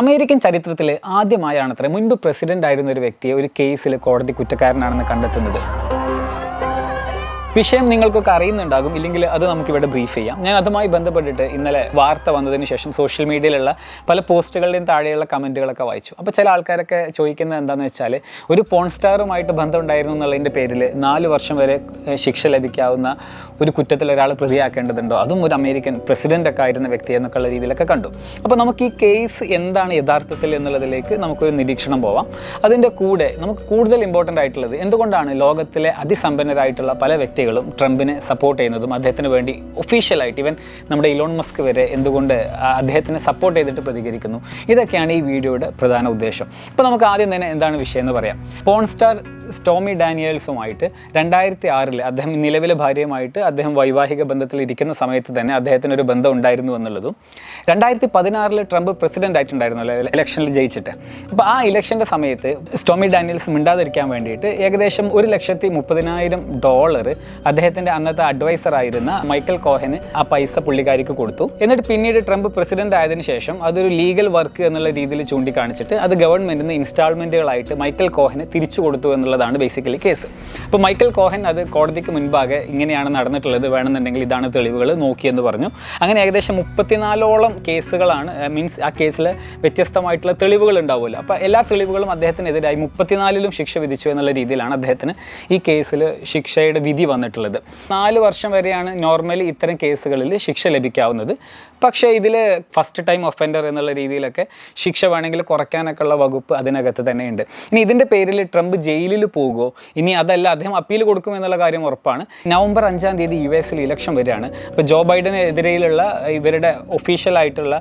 American ചരിത്രത്തിൽ ആദ്യമായാണ് മുൻപ് പ്രസിഡന്റ് ആയിരുന്ന ഒരു വ്യക്തിയെ ഒരു കേസിൽ കോടതി കുറ്റക്കാരനാണെന്ന് കണ്ടെത്തുന്നത്. വിഷയം നിങ്ങൾക്കൊക്കെ അറിയുന്നുണ്ടാകും ഇല്ലെങ്കിൽ അത് നമുക്കിവിടെ ബ്രീഫ് ചെയ്യാം. ഞാൻ അതുമായി ബന്ധപ്പെട്ടിട്ട് ഇന്നലെ വാർത്ത വന്നതിന് ശേഷം സോഷ്യൽ മീഡിയയിലുള്ള പല പോസ്റ്റുകളുടെയും താഴെയുള്ള കമന്റുകളൊക്കെ വായിച്ചു. അപ്പോൾ ചില ആൾക്കാരൊക്കെ ചോദിക്കുന്നത് എന്താണെന്ന് വെച്ചാൽ ഒരു പോൺ സ്റ്റാറുമായിട്ട് ബന്ധമുണ്ടായിരുന്നു എന്നുള്ളതിന്റെ പേരിൽ നാല് വർഷം വരെ ശിക്ഷ ലഭിക്കാവുന്ന ഒരു കുറ്റത്തിൽ ഒരാൾ പ്രതിയാക്കേണ്ടതുണ്ടോ? അതും ഒരു അമേരിക്കൻ പ്രസിഡന്റ് ഒക്കെ ആയിരുന്ന വ്യക്തി എന്നൊക്കെയുള്ള രീതിയിലൊക്കെ കണ്ടു. അപ്പോൾ നമുക്ക് ഈ കേസ് എന്താണ് യഥാർത്ഥത്തിൽ എന്നുള്ളതിലേക്ക് നമുക്കൊരു നിരീക്ഷണം പോവാം. അതിന്റെ കൂടെ നമുക്ക് കൂടുതൽ ഇമ്പോർട്ടന്റ് ആയിട്ടുള്ളത് എന്തുകൊണ്ടാണ് ലോകത്തിലെ അതിസമ്പന്നരായിട്ടുള്ള പല വ്യക്തികളും ട്രംപിനെ സപ്പോർട്ട് ചെയ്യുന്നതും അദ്ദേഹത്തിന് വേണ്ടി ഒഫീഷ്യലായിട്ട് ഇവൻ നമ്മുടെ ഇലോൺ മസ്ക് വരെ എന്തുകൊണ്ട് അദ്ദേഹത്തിനെ സപ്പോർട്ട് ചെയ്തിട്ട് പ്രതികരിക്കുന്നു. ഇതൊക്കെയാണ് ഈ വീഡിയോയുടെ പ്രധാന ഉദ്ദേശം. ഇപ്പോൾ നമുക്ക് ആദ്യം തന്നെ എന്താണ് വിഷയം എന്ന് പറയാം. പോൺ സ്റ്റാർ സ്റ്റോമി ഡാനിയേൽസുമായിട്ട് രണ്ടായിരത്തി ആറിൽ അദ്ദേഹം നിലവിലെ ഭാര്യയുമായിട്ട് അദ്ദേഹം വൈവാഹിക ബന്ധത്തിൽ ഇരിക്കുന്ന സമയത്ത് തന്നെ അദ്ദേഹത്തിന് ഒരു ബന്ധം ഉണ്ടായിരുന്നു എന്നുള്ളതും. രണ്ടായിരത്തി പതിനാറിൽ ട്രംപ് പ്രസിഡന്റ് ആയിട്ടുണ്ടായിരുന്നല്ലോ ഇലക്ഷനിൽ ജയിച്ചിട്ട്. അപ്പോൾ ആ ഇലക്ഷന്റെ സമയത്ത് സ്റ്റോമി ഡാനിയൽസ് മിണ്ടാതിരിക്കാൻ വേണ്ടിയിട്ട് ഏകദേശം ഒരു ലക്ഷത്തി മുപ്പതിനായിരം ഡോളർ അദ്ദേഹത്തിന്റെ അന്നത്തെ അഡ്വൈസർ ആയിരുന്ന മൈക്കൽ കോഹന് ആ പൈസ പുള്ളിക്കാരിക്ക് കൊടുത്തു. എന്നിട്ട് പിന്നീട് ട്രംപ് പ്രസിഡന്റ് ആയതിനു ശേഷം അതൊരു ലീഗൽ വർക്ക് എന്നുള്ള രീതിയിൽ ചൂണ്ടിക്കാണിച്ചിട്ട് അത് ഗവൺമെന്റിന് ഇൻസ്റ്റാൾമെന്റുകളായിട്ട് മൈക്കൽ കോഹന് തിരിച്ചു കൊടുത്തു എന്നുള്ളതാണ് ബേസിക്കലി കേസ് അപ്പോൾ മൈക്കൽ കോഹൻ അത് കോടതിക്ക് മുൻപാകെ ഇങ്ങനെയാണ് നടന്നിട്ടുള്ളത്. വേണമെന്നുണ്ടെങ്കിൽ ഇതാണ് തെളിവുകൾ നോക്കിയെന്ന് പറഞ്ഞു. അങ്ങനെ ഏകദേശം മുപ്പത്തിനാലോളം കേസുകളാണ് മീൻസ് ആ കേസിൽ വ്യത്യസ്തമായിട്ടുള്ള തെളിവുകൾ ഉണ്ടാവുമല്ലോ. അപ്പോൾ എല്ലാ തെളിവുകളും അദ്ദേഹത്തിനെതിരായി മുപ്പത്തിനാലിലും ശിക്ഷ വിധിച്ചു എന്നുള്ള രീതിയിലാണ് അദ്ദേഹത്തിന് ഈ കേസിൽ ശിക്ഷയുടെ വിധി വന്നിട്ടുള്ളത്. നാല് വർഷം വരെയാണ് നോർമലി ഇത്തരം കേസുകളിൽ ശിക്ഷ ലഭിക്കാവുന്നത്. പക്ഷേ ഇതിൽ ഫസ്റ്റ് ടൈം ഒഫൻഡർ എന്നുള്ള രീതിയിലൊക്കെ ശിക്ഷ വേണമെങ്കിൽ കുറയ്ക്കാനൊക്കെ ഉള്ള വകുപ്പ് അതിനകത്ത് തന്നെയുണ്ട്. ഇനി ഇതിന്റെ പേരിൽ ട്രംപ് ജയിലിൽ പോകുമോ ഇനി അതല്ല അദ്ദേഹം അപ്പീൽ കൊടുക്കും എന്നുള്ള കാര്യം ഉറപ്പാണ്. നവംബർ അഞ്ചാം തീയതി യു എസിൽ ഇലക്ഷൻ വരികയാണ്. അപ്പോൾ ജോ ബൈഡനെതിരെയുള്ള ഇവരുടെ ഒഫീഷ്യലായിട്ടുള്ള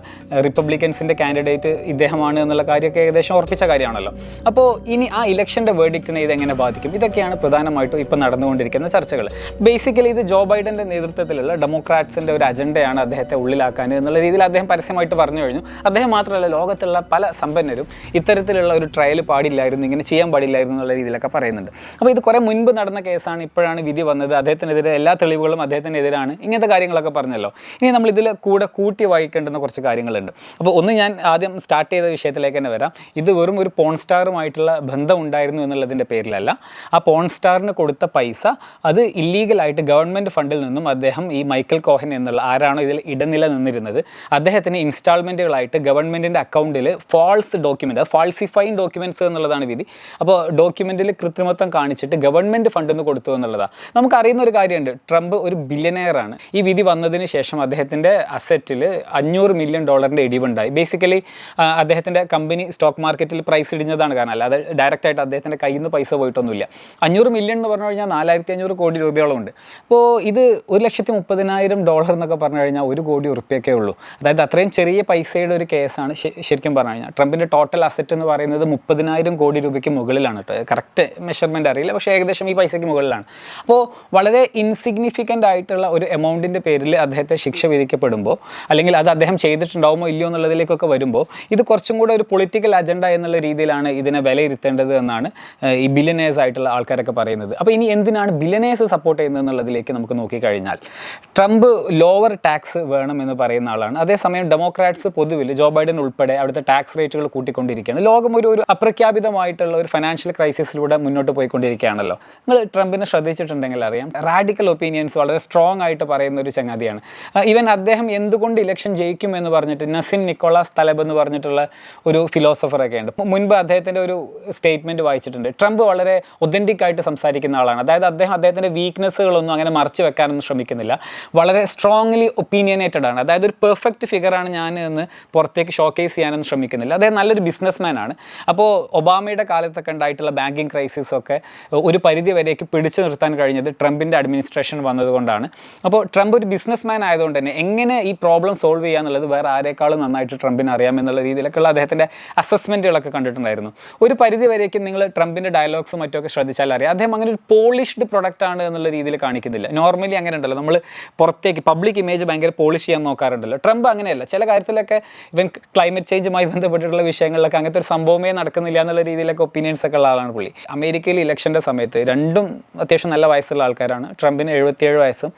റിപ്പബ്ലിക്കൻസിന്റെ കാൻഡിഡേറ്റ് ഇദ്ദേഹമാണ് എന്നുള്ള കാര്യമൊക്കെ ഏകദേശം ഉറപ്പിച്ച കാര്യമാണല്ലോ. അപ്പോൾ ഇനി ആ ഇലക്ഷന്റെ വേർഡിക്റ്റിനെ ഇതെങ്ങനെ ബാധിക്കും? ഇതൊക്കെയാണ് പ്രധാനമായിട്ടും ഇപ്പോൾ നടന്നുകൊണ്ടിരിക്കുന്ന ചർച്ചകൾ ബേസിക്കലി ഇത് ജോ ബൈഡന്റെ നേതൃത്വത്തിലുള്ള ഡെമോക്രാറ്റ്സിന്റെ ഒരു അജണ്ടയാണ് അദ്ദേഹത്തെ ഉള്ളിലാക്കാൻ എന്നുള്ള രീതിയിൽ അദ്ദേഹം പരസ്യമായിട്ട് പറഞ്ഞു കഴിഞ്ഞു. അദ്ദേഹം മാത്രമല്ല ലോകത്തുള്ള പല സമ്പന്നരും ഇത്തരത്തിലുള്ള ഒരു ട്രയൽ പാടില്ലായിരുന്നു ഇങ്ങനെ ചെയ്യാൻ പാടില്ലായിരുന്നു എന്നുള്ള രീതിയിലൊക്കെ പറയുന്നുണ്ട്. അപ്പോൾ ഇത് കുറേ മുൻപ് നടന്ന കേസാണ് ഇപ്പോഴാണ് വിധി വന്നത്. അദ്ദേഹത്തിനെതിരെ എല്ലാ തെളിവുകളും അദ്ദേഹത്തിനെതിരാണ് ഇങ്ങനത്തെ കാര്യങ്ങളൊക്കെ പറഞ്ഞല്ലോ. ഇനി നമ്മൾ ഇതിൽ കൂടെ കൂട്ടി വായിക്കേണ്ടുന്ന കുറച്ച് കാര്യങ്ങളുണ്ട്. അപ്പോൾ ഒന്ന് ഞാൻ ആദ്യം സ്റ്റാർട്ട് ചെയ്ത വിഷയത്തിലേക്ക് തന്നെ വരാം. ഇത് വെറും ഒരു പോൺ സ്റ്റാറുമായിട്ടുള്ള ബന്ധം ഉണ്ടായിരുന്നു എന്നുള്ളതിന്റെ പേരിലല്ല. ആ പോൺ സ്റ്റാറിന് കൊടുത്ത പൈസ അത് ഇല്ലീഗലായിട്ട് ഗവൺമെന്റ് ഫണ്ടിൽ നിന്നും അദ്ദേഹം ഈ മൈക്കൽ കോഹൻ എന്നുള്ള ആരാണോ ഇതിൽ ഇടനില നിന്നിരുന്നത് അദ്ദേഹത്തിന് ഇൻസ്റ്റാൾമെന്റുകളായിട്ട് ഗവൺമെന്റിന്റെ അക്കൗണ്ടിൽ ഫാൾസ് ഡോക്യുമെന്റ് ഫാൾസിഫൈങ് ഡോക്യുമെന്റ്സ് എന്നുള്ളതാണ് വിധി. അപ്പോൾ ഡോക്യുമെന്റിൽ കൃത്രിമത്വം കാണിച്ചിട്ട് ഗവൺമെന്റ് ഫണ്ട് എന്ന് കൊടുത്തു എന്നുള്ളതാണ് നമുക്കറിയുന്ന ഒരു കാര്യമുണ്ട്. ട്രംപ് ഒരു ബില്യനെയറാണ് ഈ വിധി വന്നതിന് ശേഷം അദ്ദേഹത്തിന്റെ അസറ്റിൽ അഞ്ഞൂറ് മില്യൺ ഡോളറിന്റെ ഇടിവുണ്ടായി. ബേസിക്കലി അദ്ദേഹത്തിന്റെ കമ്പനി സ്റ്റോക്ക് മാർക്കറ്റിൽ പ്രൈസ് ഇടിഞ്ഞതാണ് കാരണം. അല്ലാതെ ഡയറക്റ്റായിട്ട് അദ്ദേഹത്തിന്റെ കയ്യിൽ നിന്ന് പൈസ പോയിട്ടൊന്നുമില്ല. അഞ്ഞൂറ് മില്യൺ എന്ന് പറഞ്ഞു കഴിഞ്ഞാൽ നാലായിരത്തി അഞ്ഞൂറ് കോടി രൂപയോളം ഉണ്ട് അപ്പോൾ ഇത് ഒരു ലക്ഷത്തി മുപ്പതിനായിരം ഡോളർ എന്നൊക്കെ പറഞ്ഞു കഴിഞ്ഞാൽ ഒരു കോടി ഉറുപ്പ്യൊക്കെ ഉള്ളൂ. അതായത് അത്രയും ചെറിയ പൈസയുടെ ഒരു കേസാണ് ശരിക്കും പറഞ്ഞു കഴിഞ്ഞാൽ. ട്രംപിന്റെ ടോട്ടൽ അസറ്റ് എന്ന് പറയുന്നത് മുപ്പതിനായിരം കോടി രൂപയ്ക്ക് മുകളിലാണ് കേട്ടോ. കറക്റ്റ് മെഷർമെന്റ് അറിയില്ല. പക്ഷേ ഏകദേശം ഈ പൈസയ്ക്ക് മുകളിലാണ്. അപ്പോൾ വളരെ ഇൻസിഗ്നിഫിക്കന്റ് ആയിട്ടുള്ള ഒരു എമൗണ്ടിന്റെ പേരിൽ അദ്ദേഹത്തെ ശിക്ഷ വിധിക്കപ്പെടുമ്പോൾ അല്ലെങ്കിൽ അത് അദ്ദേഹം ചെയ്തിട്ടുണ്ടാവുമോ ഇല്ലയോ എന്നുള്ളതിലേക്കൊക്കെ വരുമ്പോൾ ഇത് കുറച്ചും കൂടെ ഒരു പൊളിറ്റിക്കൽ അജണ്ട എന്നുള്ള രീതിയിലാണ് ഇതിനെ വിലയിരുത്തേണ്ടത് എന്നാണ് ഈ ബില്ലനേഴ്സ് ആയിട്ടുള്ള ആൾക്കാരൊക്കെ പറയുന്നത്. അപ്പോൾ ഇനി എന്തിനാണ് ബില്യനേഴ്സ് സപ്പോർട്ട് ചെയ്യുന്നത് എന്നുള്ളതിലേക്ക് നമുക്ക് നോക്കിക്കഴിഞ്ഞാൽ ട്രംപ് ലോവർ ടാക്സ് വേണമെന്ന് പറയുന്ന ആളാണ്. അതേസമയം ഡെമോക്രാറ്റ്സ് പൊതുവിൽ ജോ ബൈഡൻ ഉൾപ്പെടെ അവിടുത്തെ ടാക്സ് റേറ്റുകൾ കൂട്ടിക്കൊണ്ടിരിക്കുകയാണ്. ലോകം ഒരു ഒരു അപ്രഖ്യാപിതമായിട്ടുള്ള ഒരു ഫിനാൻഷ്യൽ ക്രൈസിസിലൂടെ മുന്നോട്ട് പോയിക്കൊണ്ടിരിക്കുകയാണല്ലോ. നിങ്ങൾ ട്രംപിനെ ശ്രദ്ധിച്ചിട്ടുണ്ടെങ്കിൽ അറിയാം. റാഡിക്കൽ ഒപ്പീനിയൻസ് വളരെ സ്ട്രോങ് ആയിട്ട് പറയുന്ന ഒരു ചങ്ങാതിയാണ്. ഈവൻ അദ്ദേഹം എന്തുകൊണ്ട് ഇലക്ഷൻ ജയിക്കും എന്ന് പറഞ്ഞിട്ട് നസിം നിക്കോളാസ് തലബ് എന്ന് പറഞ്ഞിട്ടുള്ള ഒരു ഫിലോസഫറൊക്കെ ഉണ്ട്. മുൻപ് അദ്ദേഹത്തിന്റെ ഒരു സ്റ്റേറ്റ്മെന്റ് വായിച്ചിട്ടുണ്ട്. ട്രംപ് വളരെ ഒതന്റിക് ആയിട്ട് സംസാരിക്കുന്ന ആളാണ്. അതായത് അദ്ദേഹം അദ്ദേഹത്തിന്റെ വീക്ക്നെസ്സുകളൊന്നും അങ്ങനെ മറച്ചു വെക്കാനൊന്നും ശ്രമിക്കുന്നില്ല. വളരെ സ്ട്രോങ്ലി ഒപ്പീനിയനേറ്റഡ് ആണ്. അതായത് ഒരു പെർഫെക്റ്റ് ഫിഗറാണ് ഞാൻ എന്ന് പുറത്തേക്ക് ഷോക്കേസ് ചെയ്യാനൊന്നും ശ്രമിക്കുന്നില്ല. അദ്ദേഹം നല്ലൊരു ബിസിനസ്മാൻ ആണ്. അപ്പോൾ ഒബാമയുടെ കാലത്തൊക്കെ ഉണ്ടായിട്ടുള്ള ബാങ്കിങ് ക്രൈസിസ് ഒക്കെ ഒരു പരിധി വരേക്ക് പിടിച്ചു നിർത്താൻ കഴിഞ്ഞത് ട്രംപിന്റെ അഡ്മിനിസ്ട്രേഷൻ വന്നതുകൊണ്ടാണ്. അപ്പോൾ ട്രംപ് ഒരു ബിസിനസ്മാൻ ആയതുകൊണ്ട് തന്നെ എങ്ങനെ ഈ പ്രോബ്ലം സോൾവ് ചെയ്യുക എന്നുള്ളത് വേറെ ആരെക്കാളും നന്നായിട്ട് ട്രംപിന് അറിയാം എന്നുള്ള രീതിയിലൊക്കെയുള്ള അദ്ദേഹത്തിന്റെ അസസ്മെന്റുകളൊക്കെ കണ്ടിട്ടുണ്ടായിരുന്നു. ഒരു പരിധി വരേക്കും നിങ്ങൾ ട്രംപിന്റെ ഡയലോഗ്സും മറ്റൊക്കെ ശ്രദ്ധിച്ചാൽ അറിയാം. അദ്ദേഹം അങ്ങനെ ഒരു പോളിഷ്ഡ് പ്രൊഡക്റ്റ് ആണ് എന്നുള്ള രീതിയിൽ കാണിക്കുന്നില്ല. നോർമലി അങ്ങനെ ഉണ്ടല്ലോ. നമ്മൾ പുറത്തേക്ക് പബ്ലിക് ഇമേജ് ഭയങ്കര പോളിഷ് ചെയ്യാൻ നോക്കാറുണ്ടല്ലോ. ട്രംപ് അങ്ങനെയല്ല. ചില കാര്യത്തിലൊക്കെ ഇവൻ ക്ലൈമറ്റ് ചേഞ്ചുമായി ബന്ധപ്പെട്ടിട്ടുള്ള വിഷയങ്ങളിലൊക്കെ അങ്ങനത്തെ ഒരു സംഭവമേ നടക്കുന്നില്ല എന്നുള്ള രീതിയിലൊക്കെ ഒപ്പീനിയൻസ് ഒക്കെ ഉള്ള ആളാണ് പുള്ളി. അമേരിക്കയിൽ ഇലക്ഷന്റെ സമയത്ത് രണ്ടും അത്യാവശ്യം നല്ല വയസ്സുള്ള ആൾക്കാരാണ്. ട്രംപിന് എഴുപത്തിയേഴ് വയസ്സും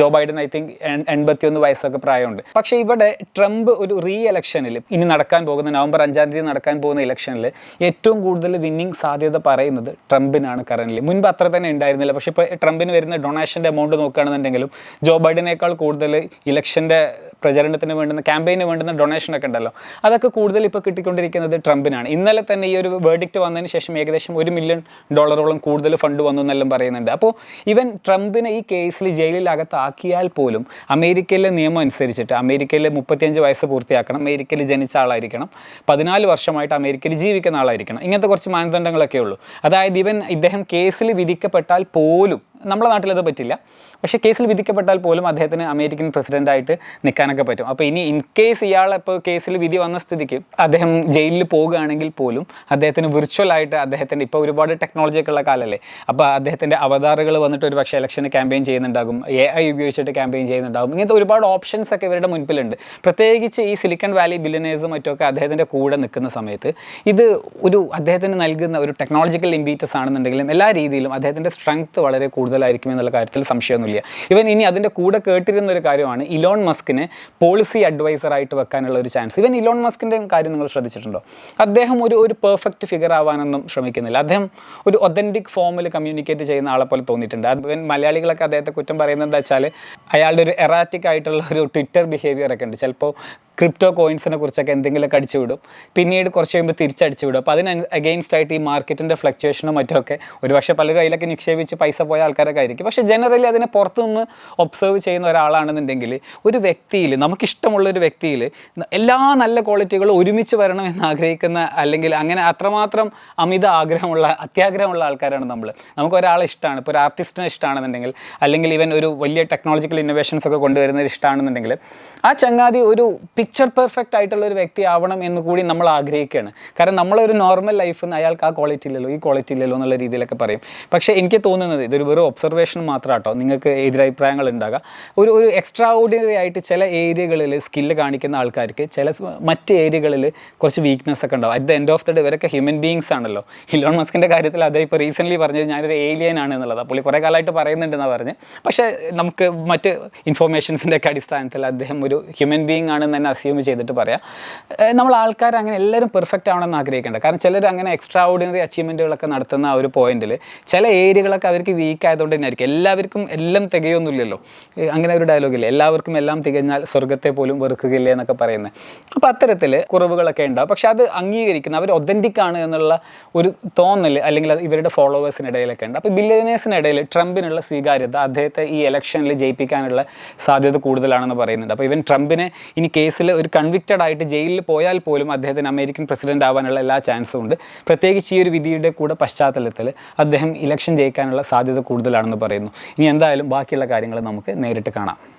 ജോ ബൈഡൻ ഐ തിങ്ക് എൺപത്തിയൊന്ന് വയസ്സൊക്കെ പ്രായമുണ്ട്. പക്ഷേ ഇവിടെ ട്രംപ് ഒരു റീ ഇലക്ഷനിൽ ഇനി നടക്കാൻ പോകുന്ന നവംബർ അഞ്ചാം തീയതി നടക്കാൻ പോകുന്ന ഇലക്ഷനിൽ ഏറ്റവും കൂടുതൽ വിന്നിംഗ് സാധ്യത പറയുന്നത് ട്രംപിനാണ് കറന്റ് മുൻപ് അത്ര തന്നെ ഉണ്ടായിരുന്നില്ല. പക്ഷേ ഇപ്പോൾ ട്രംപിന് വരുന്ന ഡൊണേഷന്റെ എമൗണ്ട് നോക്കുകയാണെന്നുണ്ടെങ്കിലും ജോ ബൈഡനേക്കാൾ കൂടുതൽ ഇലക്ഷന്റെ പ്രചരണത്തിന് വേണ്ടുന്ന ക്യാമ്പയിന് വേണ്ടുന്ന ഡൊണേഷൻ ഒക്കെ ഉണ്ടല്ലോ. അതൊക്കെ കൂടുതൽ ഇപ്പോൾ കിട്ടിക്കൊണ്ടിരിക്കുന്നത് ട്രംപിനാണ്. ഇന്നലെ തന്നെ ഈ ഒരു വേർഡിക്റ്റ് വന്നതിന് ശേഷം ഏകദേശം ഒരു മില്യൺ ഡോളറോളം കൂടുതൽ ഫണ്ട് വന്നു എന്നെല്ലാം പറയുന്നുണ്ട്. അപ്പോൾ ഇവൻ ട്രംപിനെ ഈ കേസിൽ ജയിലിലകത്താക്കിയാൽ പോലും അമേരിക്കയിലെ നിയമം അനുസരിച്ചിട്ട് അമേരിക്കയിൽ മുപ്പത്തിയഞ്ച് വയസ്സ് പൂർത്തിയാക്കണം അമേരിക്കയിൽ ജനിച്ച ആളായിരിക്കണം പതിനാല് വർഷമായിട്ട് അമേരിക്കയിൽ ജീവിക്കുന്ന ആളായിരിക്കണം ഇങ്ങനത്തെ കുറച്ച് മാനദണ്ഡങ്ങളൊക്കെ ഉള്ളൂ അതായത് ഇവൻ ഇദ്ദേഹം കേസിൽ വിധിക്കപ്പെട്ടാൽ പോലും നമ്മുടെ നാട്ടിലത് പറ്റില്ല. പക്ഷേ കേസിൽ വിധിക്കപ്പെട്ടാൽ പോലും അദ്ദേഹത്തിന് അമേരിക്കൻ പ്രസിഡന്റായിട്ട് നിൽക്കാനൊക്കെ പറ്റും. അപ്പോൾ ഇനി ഇൻ കേസ് ഇയാൾ ഇപ്പോൾ കേസിൽ വിധി വന്ന സ്ഥിതിക്ക് അദ്ദേഹം ജയിലിൽ പോവുകയാണെങ്കിൽ പോലും അദ്ദേഹത്തിന് വിർച്വൽ ആയിട്ട് അദ്ദേഹത്തിന്റെ ഇപ്പോൾ ഒരുപാട് ടെക്നോളജി ഒക്കെ ഉള്ള കാലമല്ലേ അപ്പോൾ അദ്ദേഹത്തിന്റെ അവതാറുകൾ വന്നിട്ട് ഒരു പക്ഷേ ഇലക്ഷന് ക്യാമ്പയിൻ ചെയ്യുന്നുണ്ടാകും. എ ഐ ഉപയോഗിച്ചിട്ട് ക്യാമ്പയിൻ ചെയ്യുന്നുണ്ടാകും. ഇങ്ങനത്തെ ഒരുപാട് ഓപ്ഷൻസ് ഒക്കെ ഇവരുടെ മുൻപിലുണ്ട്. പ്രത്യേകിച്ച് ഈ സിലിക്കൺ വാലി ബില്ലിനേഴ്സും മറ്റുമൊക്കെ അദ്ദേഹത്തിന്റെ കൂടെ നിൽക്കുന്ന സമയത്ത് ഇത് ഒരു അദ്ദേഹത്തിന് നൽകുന്ന ഒരു ടെക്നോളജിക്കൽ ഇമ്പീറ്റസ് ആണെന്നുണ്ടെങ്കിലും എല്ലാ രീതിയിലും അദ്ദേഹത്തിന്റെ സ്ട്രെങ്ത് വളരെ കൂടുതലായിരിക്കും എന്നുള്ള കാര്യത്തിൽ സംശയമൊന്നുമില്ല ഇവൻ ഇനി അതിന്റെ കൂടെ കേട്ടിരുന്ന ഒരു കാര്യമാണ് ഇലോൺ മസ്കിനെ പോളിസി അഡ്വൈസറായിട്ട് വെക്കാനുള്ള ഒരു ചാൻസ് ഇവൻ ഇലോൺ മസ്കിന്റെ കാര്യം നിങ്ങൾ ശ്രദ്ധിച്ചിട്ടുണ്ടോ? അദ്ദേഹം ഒരു ഒരു പെർഫെക്റ്റ് ഫിഗർ ആവാനൊന്നും ശ്രമിക്കുന്നില്ല. അദ്ദേഹം ഒരു ഒതന്റിക് ഫോമിൽ കമ്മ്യൂണിക്കേറ്റ് ചെയ്യുന്ന ആളെ പോലെ തോന്നിയിട്ടുണ്ട്. അത് ഇവൻ മലയാളികളൊക്കെ അദ്ദേഹത്തെ കുറ്റം പറയുന്നത് എന്താ വെച്ചാൽ അയാളുടെ ഒരു എറാറ്റിക് ആയിട്ടുള്ള ഒരു ട്വിറ്റർ ബിഹേവിയർ ഒക്കെ ഉണ്ട്. ചിലപ്പോൾ ക്രിപ്റ്റോ കോയിൻസിനെ കുറിച്ചൊക്കെ എന്തെങ്കിലുമൊക്കെ അടിച്ചു വിടും. പിന്നീട് കുറച്ച് കഴിയുമ്പോൾ തിരിച്ചടിച്ചു വിടും. അപ്പോൾ അതിന് അഗെയിൻസ്റ്റ് ആയിട്ട് ഈ മാർക്കറ്റിന്റെ ഫ്ലക്ച്വേഷനും മറ്റുമൊക്കെ ഒരുപക്ഷെ പലരും അതിലൊക്കെ നിക്ഷേപിച്ച് പൈസ പോയ ആൾക്കാരൊക്കെ ആയിരിക്കും. പക്ഷേ ജനറലി അതിനെ പുറത്തുനിന്ന് ഒബ്സർവ് ചെയ്യുന്ന ഒരാളാണെന്നുണ്ടെങ്കിൽ ഒരു വ്യക്തിയിൽ നമുക്കിഷ്ടമുള്ള ഒരു വ്യക്തിയിൽ എല്ലാ നല്ല ക്വാളിറ്റികളും ഒരുമിച്ച് വരണം എന്ന് ആഗ്രഹിക്കുന്ന അല്ലെങ്കിൽ അങ്ങനെ അത്രമാത്രം അമിത ആഗ്രഹമുള്ള അത്യാഗ്രഹമുള്ള ആൾക്കാരാണ് നമ്മൾ നമുക്ക് ഒരാളെ ഇഷ്ടമാണ്. ഇപ്പോൾ ഒരു ആർട്ടിസ്റ്റിനെ ഇഷ്ടമാണെന്നുണ്ടെങ്കിൽ അല്ലെങ്കിൽ ഇവൻ ഒരു വലിയ ടെക്നോളജിക്കൽ ഇന്നോവേഷൻസ് ഒക്കെ കൊണ്ടുവരുന്നത് ഇഷ്ടമാണെന്നുണ്ടെങ്കിൽ ആ ചങ്ങാതി ഒരു പിക്ചർ പെർഫെക്റ്റ് ആയിട്ടുള്ള ഒരു വ്യക്തി ആവണം എന്ന് കൂടി നമ്മൾ ആഗ്രഹിക്കുകയാണ്. കാരണം നമ്മളൊരു നോർമൽ ലൈഫിൽ നിന്ന് അയാൾക്ക് ആ ക്വാളിറ്റി ഇല്ലല്ലോ ഈ ക്വാളിറ്റി ഇല്ലല്ലോ എന്നുള്ള രീതിയിലൊക്കെ പറയും. പക്ഷേ എനിക്ക് തോന്നുന്നത് ഇതൊരു വെറും ഒബ്സർവേഷൻ മാത്രം കേട്ടോ നിങ്ങൾക്ക് എതിരഭിപ്രായങ്ങൾ ഉണ്ടാകാം ഒരു ഒരു എക്സ്ട്രാ ഓർഡിനറി ആയിട്ട് ചില ഏരിയകളിൽ സ്കില്ല് കാണിക്കുന്ന ആൾക്കാർക്ക് ചില മറ്റ് ഏരിയകളിൽ കുറച്ച് വീക്ക്നെസ് ഒക്കെ ഉണ്ടാവും. At the end of the day ഇവരൊക്കെ ഹ്യൂമൻ ബീങ്സ് ആണല്ലോ. ഇലോൺ മസ്കിന്റെ കാര്യത്തിൽ അതേ ഇപ്പോൾ റീസെന്റ്ലി പറഞ്ഞത് ഞാനൊരു ഏലിയൻ ആണ് എന്നുള്ളത്. പുള്ളി കുറേ കാലമായിട്ട് പറയുന്നുണ്ടെന്നാണ് പറഞ്ഞ്. പക്ഷേ നമുക്ക് മറ്റ് ഇൻഫോർമേഷൻസിന്റെ ഒക്കെ അടിസ്ഥാനത്തിൽ അദ്ദേഹം ഒരു ഹ്യൂമൻ ബീങ് ആണെന്ന് തന്നെ അസ്യൂം ചെയ്തിട്ട് പറയാം. നമ്മൾ ആൾക്കാർ അങ്ങനെ എല്ലാവരും പെർഫെക്റ്റ് ആണെന്ന് ആഗ്രഹിക്കേണ്ട. കാരണം ചിലർ അങ്ങനെ എക്സ്ട്രാ ഓർഡിനറി അച്ചീവ്മെന്റുകളൊക്കെ നടത്തുന്ന ആ ഒരു പോയിന്റിൽ ചില ഏരിയകളൊക്കെ അവർക്ക് വീക്ക് ആയതുകൊണ്ട് തന്നെ ആയിരിക്കും എല്ലാവർക്കും എല്ലാം തികയൊന്നുമില്ലല്ലോ. അങ്ങനെ ഒരു ഡയലോഗില്ല എല്ലാവർക്കും എല്ലാം തികഞ്ഞാൽ സ്വർഗത്തെ പോലും വെറുക്കുകയില്ല എന്നൊക്കെ പറയുന്നത് അപ്പോൾ അത്തരത്തിൽ കുറവുകളൊക്കെ ഉണ്ടാവും. പക്ഷെ അത് അംഗീകരിക്കുന്ന അവർ ഒതന്റിക് ആണ് എന്നുള്ള ഒരു തോന്നൽ അല്ലെങ്കിൽ ഇവരുടെ ഫോളോവേഴ്സിനിടയിലൊക്കെ ഉണ്ട്. അപ്പോൾ ബില്ലിയനേഴ്സിനിടയിൽ ട്രംപിനുള്ള സ്വീകാര്യത അദ്ദേഹത്തെ ഈ ഇലക്ഷനിൽ ജയിപ്പിക്കാനുള്ള സാധ്യത കൂടുതലാണെന്ന് പറയുന്നുണ്ട്. അപ്പോൾ ഇവൻ ട്രംപിനെ ഇനി കേസിൽ ഒരു കൺവിക്റ്റഡ് ആയിട്ട് ജയിലിൽ പോയാൽ പോലും അദ്ദേഹത്തിന് അമേരിക്കൻ പ്രസിഡന്റ് ആവാനുള്ള എല്ലാ ചാൻസും ഉണ്ട്. പ്രത്യേകിച്ച് ഈ ഒരു വിധിയുടെ കൂടെ പശ്ചാത്തലത്തിൽ അദ്ദേഹം ഇലക്ഷൻ ജയിക്കാനുള്ള സാധ്യത കൂടുതലാണെന്ന് പറയുന്നു. ഇനി എന്തായാലും ബാക്കിയുള്ള കാര്യങ്ങൾ നമുക്ക് നേരിട്ട് കാണാം.